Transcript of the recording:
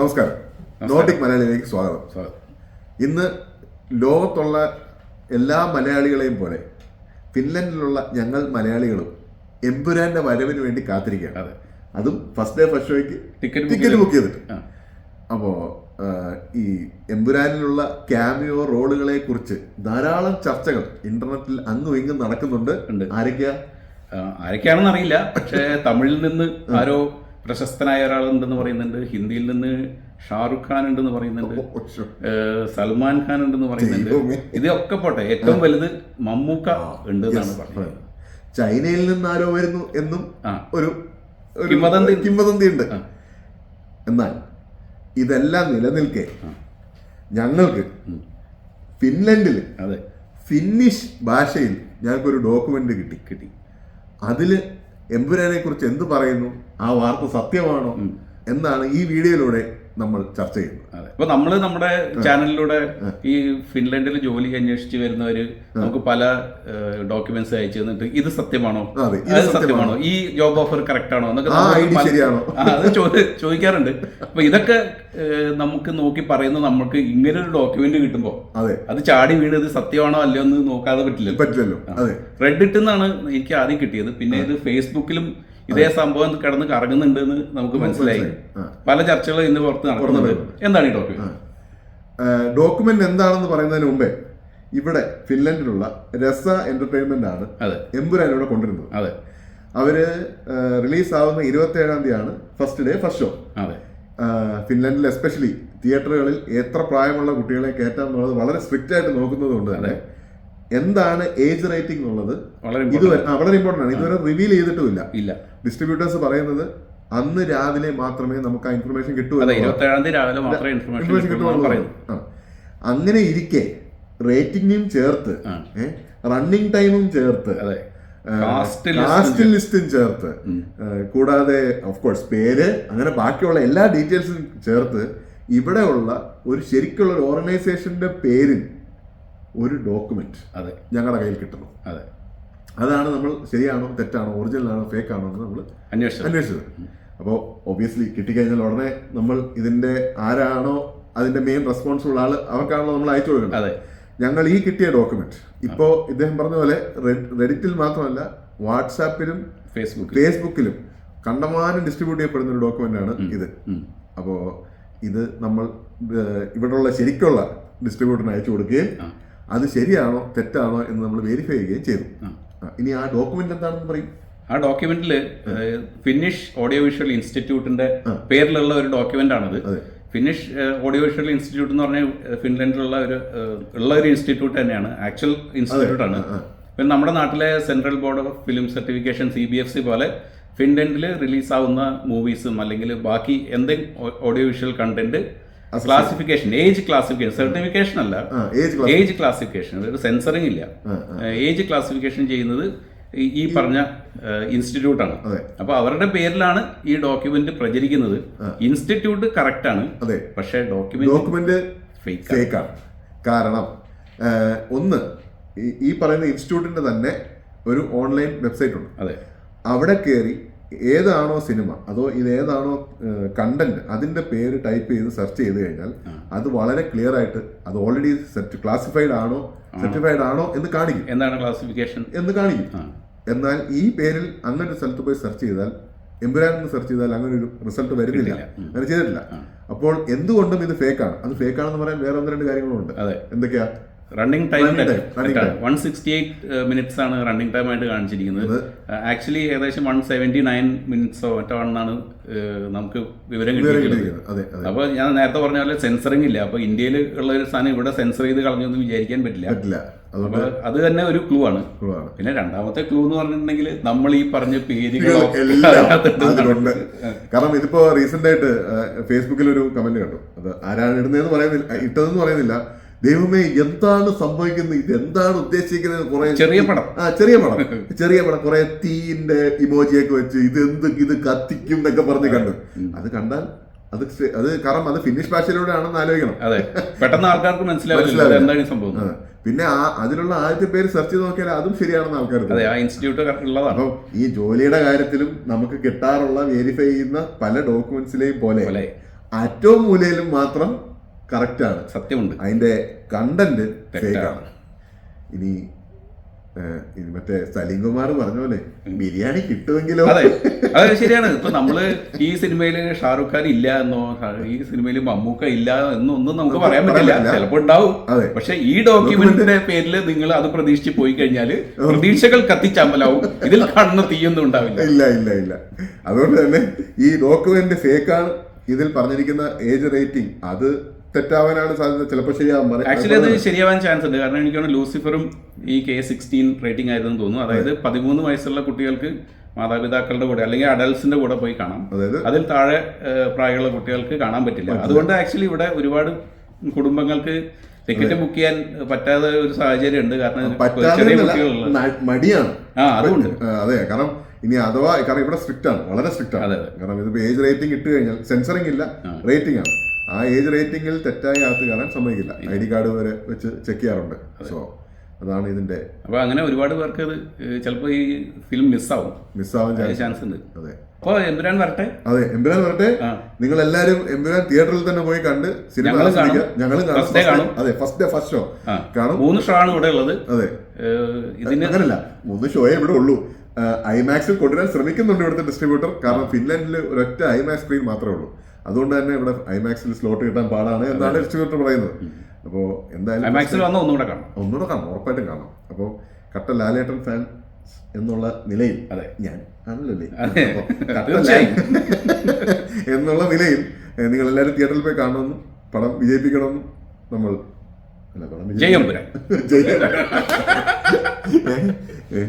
നമസ്കാരം. നോട്ടിക് മലയാളിയിലേക്ക് സ്വാഗതം. സ്വാഗതം. ഇന്ന് ലോകത്തുള്ള എല്ലാ മലയാളികളെയും പോലെ ഫിൻലൻഡിലുള്ള ഞങ്ങൾ മലയാളികളും എമ്പുരാന്റെ വരവിന് വേണ്ടി കാത്തിരിക്കുകയാണ്. അതെ. അതും ഫസ്റ്റ് ഡേ ഫസ്റ്റ് ഷോയ്ക്ക് ടിക്കറ്റ് ബുക്ക് ചെയ്തിട്ട്. അപ്പോൾ ഈ എമ്പുരാനിലുള്ള ക്യാമിയോ റോളുകളെ കുറിച്ച് ധാരാളം ചർച്ചകൾ ഇന്റർനെറ്റിൽ അങ്ങും ഇങ്ങും നടക്കുന്നുണ്ട്. ആരൊക്കെയാ? ആരൊക്കെയാണെന്ന് അറിയില്ല. പക്ഷേ തമിഴിൽ നിന്ന് ആരോ പ്രശസ്തനായ ഒരാൾ ഉണ്ടെന്ന് പറയുന്നുണ്ട്. ഹിന്ദിയിൽ നിന്ന് ഷാറുഖ് ഖാൻ ഉണ്ടെന്ന് പറയുന്നുണ്ട്. സൽമാൻ ഖാൻ ഉണ്ടെന്ന് പറയുന്നുണ്ട്. ഇതൊക്കെ പോട്ടെ ഏറ്റവും വലുത് മമ്മൂക്ക ഉണ്ട് എന്നാണ് പറഞ്ഞത് ചൈനയിൽ നിന്ന് ആരോ വരുന്നു എന്നും ആ. ഒരു കിംവദന്തി. കിംവദന്തി ഉണ്ട്. എന്നാൽ ഇതെല്ലാം നിലനിൽക്കെ. ഞങ്ങൾക്ക് ഫിൻലൻഡിൽ അതെ. ഫിന്നിഷ് ഭാഷയിൽ ഞങ്ങൾക്കൊരു ഡോക്യുമെന്റ് കിട്ടി. കിട്ടി. അതിൽ എമ്പുരാനെ കുറിച്ച് എന്ത് പറയുന്നു? ആ വാർത്ത സത്യമാണോ? എന്നാണ് ഈ വീഡിയോയിലൂടെ നമ്മൾ ചർച്ച ചെയ്യുന്നത്. അതെ. അപ്പൊ നമ്മൾ നമ്മുടെ ചാനലിലൂടെ ഈ ഫിൻലൻഡിൽ ജോലി അന്വേഷിച്ച് വരുന്നവര് നമുക്ക് പല ഡോക്യുമെന്റ്സ് അയച്ചു തന്നിട്ട് ഇത് സത്യമാണോ? അതെ, സത്യമാണോ. ഈ ജോബ് ഓഫർ കറക്റ്റ് ആണോ? എന്നൊക്കെ അത് ചോദിക്കാറുണ്ട്. അപ്പൊ ഇതൊക്കെ നമുക്ക് നോക്കി പറയുന്നത് നമുക്ക് ഇങ്ങനെ ഒരു ഡോക്യുമെന്റ് കിട്ടുമ്പോ അതെ. അത് ചാടി വീണ് ഇത് സത്യമാണോ അല്ലയോ എന്ന് നോക്കാതെ പറ്റില്ല പറ്റില്ലല്ലോ. റെഡിറ്റ് എന്നാണ് എനിക്ക് ആദ്യം കിട്ടിയത്. പിന്നെ ഇത് ഫേസ്ബുക്കിലും ഇതേ സംഭവം കിടന്ന് കറങ്ങുന്നുണ്ട് എന്ന് നമുക്ക് മനസ്സിലായി. പല ചർച്ചകളും ഇന്ന് പുറത്ത് നടക്കുന്നുണ്ട്. എന്താണ് ഈ ഡോക്യുമെന്റ് ഡോക്യുമെന്റ് എന്താണെന്ന് പറയുന്നതിന് മുമ്പേ ഇവിടെ ഫിൻലൻഡിലുള്ള രസ എന്റർടൈൻമെന്റ് ആണ് എമ്പുരാൻ ഇവിടെ കൊണ്ടുവരുന്നത്. അതെ. അവർ റിലീസ് ആവുന്ന ഇരുപത്തി ഏഴാം തീയതിയാണ് ഫസ്റ്റ് ഡേ ഫസ്റ്റ് ഷോ അതെ. ഫിൻലൻഡിൽ എസ്പെഷ്യലി തിയേറ്ററുകളിൽ എത്ര പ്രായമുള്ള കുട്ടികളെ കയറ്റാം എന്നുള്ളത് വളരെ സ്ട്രിക്റ്റ് ആയിട്ട് നോക്കുന്നത് കൊണ്ട് തന്നെ എന്താണ് ഏജ് റേറ്റിംഗ് എന്നുള്ളത് വളരെ ഇതുവരെ ആ, വളരെ ഇമ്പോർട്ടന്റ് ആണ്. ഇതുവരെ റിവീൽ ചെയ്തിട്ടുമില്ല. ഇല്ല. ഡിസ്ട്രിബ്യൂട്ടേഴ്സ് പറയുന്നത് അന്ന് രാവിലെ മാത്രമേ നമുക്ക് ആ ഇൻഫർമേഷൻ കിട്ടൂ ഇൻഫർമേഷൻ കിട്ടുമെന്ന്. അങ്ങനെ ഇരിക്കെ റേറ്റിംഗും ചേർത്ത്. റണ്ണിങ് ടൈമും ചേർത്ത് കാസ്റ്റ് ലിസ്റ്റും ചേർത്ത്. കൂടാതെ ഓഫ് കോഴ്സ് പേര് അങ്ങനെ ബാക്കിയുള്ള എല്ലാ ഡീറ്റെയിൽസും ചേർത്ത് ഇവിടെയുള്ള ഒരു ശരിക്കുള്ള ഒരു ഓർഗനൈസേഷന്റെ പേരിൽ ഒരു ഡോക്യുമെന്റ് അതെ. ഞങ്ങളുടെ കയ്യിൽ കിട്ടണം. അതെ. അതാണ് നമ്മൾ ശരിയാണോ തെറ്റാണോ ഒറിജിനൽ ആണോ ഫേക്ക് ആണോ എന്ന് നമ്മൾ അന്വേഷിച്ചത്. അന്വേഷിച്ചത്. അപ്പോൾ ഒബിയസ്ലി കിട്ടിക്കഴിഞ്ഞാൽ ഉടനെ നമ്മൾ ഇതിന്റെ ആരാണോ അതിന്റെ മെയിൻ റെസ്പോൺസിബിൾ ആൾ അവർക്കാണല്ലോ നമ്മൾ അയച്ചു കൊടുക്കുന്നത് അതെ. ഞങ്ങൾ ഈ കിട്ടിയ ഡോക്യുമെന്റ് ഇപ്പോ ഇദ്ദേഹം പറഞ്ഞ പോലെ റെഡിറ്റിൽ മാത്രമല്ല വാട്സാപ്പിലും ഫേസ്ബുക്ക് ഫേസ്ബുക്കിലും കണ്ടമാനം ഡിസ്ട്രിബ്യൂട്ട് ചെയ്യപ്പെടുന്ന ഒരു ഡോക്യുമെന്റ് ആണ് ഇത്. അപ്പോ അപ്പോൾ ഇത് നമ്മൾ ഇവിടെയുള്ള ശരിക്കുള്ള ഡിസ്ട്രിബ്യൂട്ടറിന് അയച്ചു കൊടുക്കുകയും. അത് ശരിയാണോ തെറ്റാണോ എന്ന് നമ്മൾ വെരിഫൈ ചെയ്യുകയും ചെയ്തു. ഇനി ആ ഡോക്യുമെന്റ് എന്താണെന്ന് പറയും? ആ ഡോക്യുമെന്റിൽ ഫിനിഷ് ഓഡിയോ വിഷ്വൽ ഇൻസ്റ്റിറ്റ്യൂട്ടിന്റെ പേരിലുള്ള ഒരു ഡോക്യുമെന്റ് ആണത്. ഫിനിഷ് ഓഡിയോ വിഷ്വൽ ഇൻസ്റ്റിറ്റ്യൂട്ട് എന്ന് പറഞ്ഞാൽ ഫിൻലൻഡിലുള്ള ഒരു ഉള്ള ഒരു ഇൻസ്റ്റിറ്റ്യൂട്ട് തന്നെയാണ്. ആക്ച്വൽ ഇൻസ്റ്റിറ്റ്യൂട്ട് ആണ്. പിന്നെ നമ്മുടെ നാട്ടിലെ central board of film certification C B F C പോലെ ഫിൻലൻഡിൽ റിലീസ് ആവുന്ന മൂവീസും അല്ലെങ്കിൽ ബാക്കി എന്തെങ്കിലും audio visual content classification age classification certification അല്ല. ഏജ് ക്ലാസ് ഏജ് ക്ലാസിഫിക്കേഷൻ അതായത് സെൻസറിങ് ഇല്ല. ഏജ് ക്ലാസിഫിക്കേഷൻ ചെയ്യുന്നത് ഈ- പറഞ്ഞ ഇൻസ്റ്റിറ്റ്യൂട്ട് ആണ്. അതെ. അപ്പൊ അവരുടെ പേരിലാണ് ഈ ഡോക്യുമെന്റ് പ്രചരിക്കുന്നത്. ഇൻസ്റ്റിറ്റ്യൂട്ട് കറക്റ്റ് ആണ്. പക്ഷെ ഡോക്യുമെന്റ് ഡോക്യുമെന്റ് ഫേക്ക് ആണ്. കാരണം ഒന്ന് ഈ- ഈ പറയുന്ന ഇൻസ്റ്റിറ്റ്യൂട്ടിന്റെ തന്നെ ഒരു ഓൺലൈൻ വെബ്സൈറ്റ് ഉണ്ട്. അതെ. അവിടെ കയറി ഏതാണോ സിനിമ അതോ ഇത് ഏതാണോ കണ്ടന്റ് അതിന്റെ പേര് ടൈപ്പ് ചെയ്ത് സെർച്ച് ചെയ്ത് കഴിഞ്ഞാൽ അത് വളരെ ക്ലിയർ ആയിട്ട് അത് ഓൾറെഡി ക്ലാസിഫൈഡ് ആണോ സർട്ടിഫൈഡ് ആണോ എന്ന് കാണിക്കും. എന്താണ് ക്ലാസിഫിക്കേഷൻ എന്ന് കാണിക്കും. എന്നാൽ ഈ പേരിൽ അങ്ങനെ ഒരു സ്ഥലത്ത് പോയി സെർച്ച് ചെയ്താൽ എമ്പുരാൻ എന്ന് സെർച്ച് ചെയ്താൽ അങ്ങനെ ഒരു റിസൾട്ട് വരുന്നില്ല. അങ്ങനെ ചെയ്തിട്ടില്ല. അപ്പോൾ എന്തുകൊണ്ടും ഇത് ഫേക്കാണ് അത് ഫേക്കാണെന്ന് പറയാൻ വേറെ ഒന്ന് രണ്ട് കാര്യങ്ങളുണ്ട്. എന്തൊക്കെയാ? Running time running one sixty eight minutes ആണ് റണ്ണിംഗ് ടൈം ആയിട്ട് കാണിച്ചിരിക്കുന്നത്. ആക്ച്വലി ഏകദേശം വൺ സെവന്റി നയൻ മിനിറ്റ്സോ മറ്റോ ആണെന്നാണ് ഏഹ്, നമുക്ക് വിവരം കിട്ടിയിട്ടുള്ളത് കിട്ടിയിരിക്കുന്നത്. അപ്പോൾ ഞാൻ നേരത്തെ പറഞ്ഞ പോലെ സെൻസറിങ് ഇല്ല. അപ്പോൾ ഇന്ത്യയിൽ ഉള്ള ഒരു സാധനം ഇവിടെ സെൻസർ ചെയ്ത് കളഞ്ഞൊന്നും വിചാരിക്കാൻ പറ്റില്ല. അത് തന്നെ ഒരു ക്ലൂ ആണ്. പിന്നെ രണ്ടാമത്തെ ക്ലൂ എന്ന് പറഞ്ഞിട്ടുണ്ടെങ്കിൽ നമ്മൾ ഈ പറഞ്ഞ പേരുകൾ കാരണം ഇതിപ്പോ റീസെന്റ് ആയിട്ട് ഫേസ്ബുക്കിൽ ഒരു കമന്റ് കണ്ടു. അത് ആരാണ് ഇടുന്നതെന്ന് പറയുന്നില്ല ഇട്ടതെന്ന് പറയുന്നില്ല. ദൈവമേ എന്താണ് സംഭവിക്കുന്നത്? ഇത് എന്താണ് ഉദ്ദേശിക്കുന്നത്? കുറെ ചെറിയ പടം. ആ ചെറിയ പടം. ചെറിയ പടം. കുറെ തീന്റെ ഇമോജിയൊക്കെ വെച്ച് ഇത് എന്ത് ഇത് കത്തിക്കും എന്നൊക്കെ പറഞ്ഞ് കണ്ടു. അത് കണ്ടാൽ അത് അത് കാരണം അത് ഫിനിഷ് ഭാഷയിലൂടെ ആണെന്ന് ആലോചിക്കണം. അതെ. പെട്ടെന്ന് ആൾക്കാർക്ക് മനസ്സിലാവില്ല. എന്താണ് സംഭവം. പിന്നെ ആ അതിലുള്ള ആദ്യത്തെ പേര് സെർച്ച് ചെയ്ത് നോക്കിയാൽ അതും ശരിയാണെന്ന് ആൾക്കാർ അതെ ആ ഇൻസ്റ്റിറ്റ്യൂട്ട് ഉള്ളതാണ്. അപ്പം ഈ ജോലിയുടെ കാര്യത്തിലും നമുക്ക് കിട്ടാറുള്ള വെരിഫൈ ചെയ്യുന്ന പല ഡോക്യുമെന്റ്സിലെയും പോലെ പോലെ. അറ്റവും മൂലയിലും മാത്രം കറക്റ്റ് ആണ് സത്യമുണ്ട്. അതിന്റെ കണ്ടന്റ്. ഫേക്കാണ് ഇനി മറ്റേ സലീം സലീംകുമാർ പറഞ്ഞ പോലെ ബിരിയാണി കിട്ടുമെങ്കിലോ? അതെ. അതെ ശരിയാണ്. ഇപ്പൊ നമ്മൾ ഈ സിനിമയിൽ ഷാറുഖ് ഖാൻ ഇല്ല എന്നോ ഈ സിനിമയിൽ മമ്മൂക്ക ഇല്ല എന്നൊന്നും നമുക്ക് പറയാൻ പറ്റില്ല. ചിലപ്പോ ഉണ്ടാവും. അതെ. പക്ഷെ ഈ ഡോക്യുമെന്റിന്റെ പേരിൽ നിങ്ങൾ അത് പ്രതീക്ഷിച്ച് പോയി കഴിഞ്ഞാൽ പ്രതീക്ഷകൾ കത്തിച്ചമ്പലാവും ഇതിൽ കാണുന്ന തീയൊന്നും ഉണ്ടാവില്ല. ഇല്ല ഇല്ല ഇല്ല. അതുകൊണ്ട് തന്നെ ഈ ഡോക്യുമെന്റ് ഫേക്കാണ് ഇതിൽ പറഞ്ഞിരിക്കുന്ന ഏജ് റേറ്റിംഗ് അത് തെറ്റാവാനാണ് സാധ്യത. ചിലപ്പോൾ ശരിയാവാൻ ആക്ച്വലി അത് ശരിയാവാൻ ചാൻസ് ഉണ്ട്. കാരണം എനിക്ക് തോന്നുന്നു ലൂസിഫറും ഈ കെ സിക്സ്റ്റീൻ റേറ്റിംഗ് ആയിരുന്നു തോന്നുന്നു. അതായത് പതിമൂന്ന് വയസ്സുള്ള കുട്ടികൾക്ക് മാതാപിതാക്കളുടെ കൂടെ അല്ലെങ്കിൽ അഡൽസിന്റെ കൂടെ പോയി കാണാം. അതിൽ താഴെ പ്രായമുള്ള കുട്ടികൾക്ക് കാണാൻ പറ്റില്ല. അതുകൊണ്ട് ആക്ച്വലി ഇവിടെ ഒരുപാട് കുടുംബങ്ങൾക്ക് ടിക്കറ്റ് ബുക്ക് ചെയ്യാൻ പറ്റാത്ത ഒരു സാഹചര്യം ഉണ്ട്. കാരണം ചെറിയ കുട്ടികളുള്ള മടിയാണ്. ആ അതുകൊണ്ട്. അതെ. കാരണം ഇനി അഥവാ കാരണം ഇവിടെ സ്ട്രിക്റ്റ് ആണ്. വളരെ സ്ട്രിക്റ്റ് ആണ്. കാരണം ഇതിപ്പോ ഏജ് റേറ്റിംഗ് ഇട്ട് കഴിഞ്ഞാൽ സെൻസറിംഗ് ഇല്ല. റേറ്റിംഗ് ആണ്. ആ ഏജ് റേറ്റിംഗിൽ തെറ്റായി അകത്ത് കാണാൻ സമ്മതിക്കില്ല. ഐ ഡി കാർഡ് വരെ വെച്ച് ചെക്ക് ചെയ്യാറുണ്ട്. സോ അതാണ് ഇതിന്റെ അപ്പൊ അങ്ങനെ ഒരുപാട് പേർക്ക് അത് ചിലപ്പോൾ ഈ ഫിലിം മിസ്സാവും. മിസ്സാവാൻ ചാൻസ് ഉണ്ട് അതെ. അപ്പോൾ എമ്പുരാൻ വരട്ടെ. അതെ എമ്പുരാൻ വരട്ടെ. നിങ്ങൾ എല്ലാരും എമ്പുരാൻ തിയേറ്ററിൽ തന്നെ പോയി കണ്ട് സിനിമ ഞങ്ങളും കാണും. അതെ ഫസ്റ്റ് ഡേ ഫസ്റ്റ് ഷോ കാണും. മൂന്ന് ഷോ ആണ് ഇവിടെ ഉള്ളത്. അതെ. ഇതിന് അങ്ങനല്ല. മൂന്ന് ഷോയെ ഇവിടെ ഉള്ളൂ. ഐമാക്സിൽ കൊണ്ടുവരാൻ ശ്രമിക്കുന്നുണ്ട് ഇവിടുത്തെ ഡിസ്ട്രിബ്യൂട്ടർ കാരണം ഫിൻലൻഡിൽ ഒരൊറ്റ ഐമാക്സ് സ്ക്രീൻ മാത്രമേ ഉള്ളൂ. അതുകൊണ്ട് തന്നെ ഇവിടെ ഐമാക്സിൽ സ്ലോട്ട് കിട്ടാൻ പാടാണ് എന്നാണ് ഡിസ്ട്രിബ്യൂട്ടർ പറയുന്നത്. അപ്പോൾ എന്തായാലും ഐമാക്സിൽ ഒന്നുകൂടെ കാണാം. ഒന്നുകൂടെ കാണാം ഉറപ്പായിട്ടും കാണാം. അപ്പോൾ കട്ട ലാലേട്ടൻ ഫാൻ എന്നുള്ള നിലയിൽ അതെ. ഞാൻ ആണല്ലേ. എന്നുള്ള നിലയിൽ നിങ്ങൾ എല്ലാവരും തിയേറ്ററിൽ പോയി കാണണമെന്നും പടം വിജയിപ്പിക്കണമെന്നും നമ്മൾ അല്ല പടം ജയം ജയം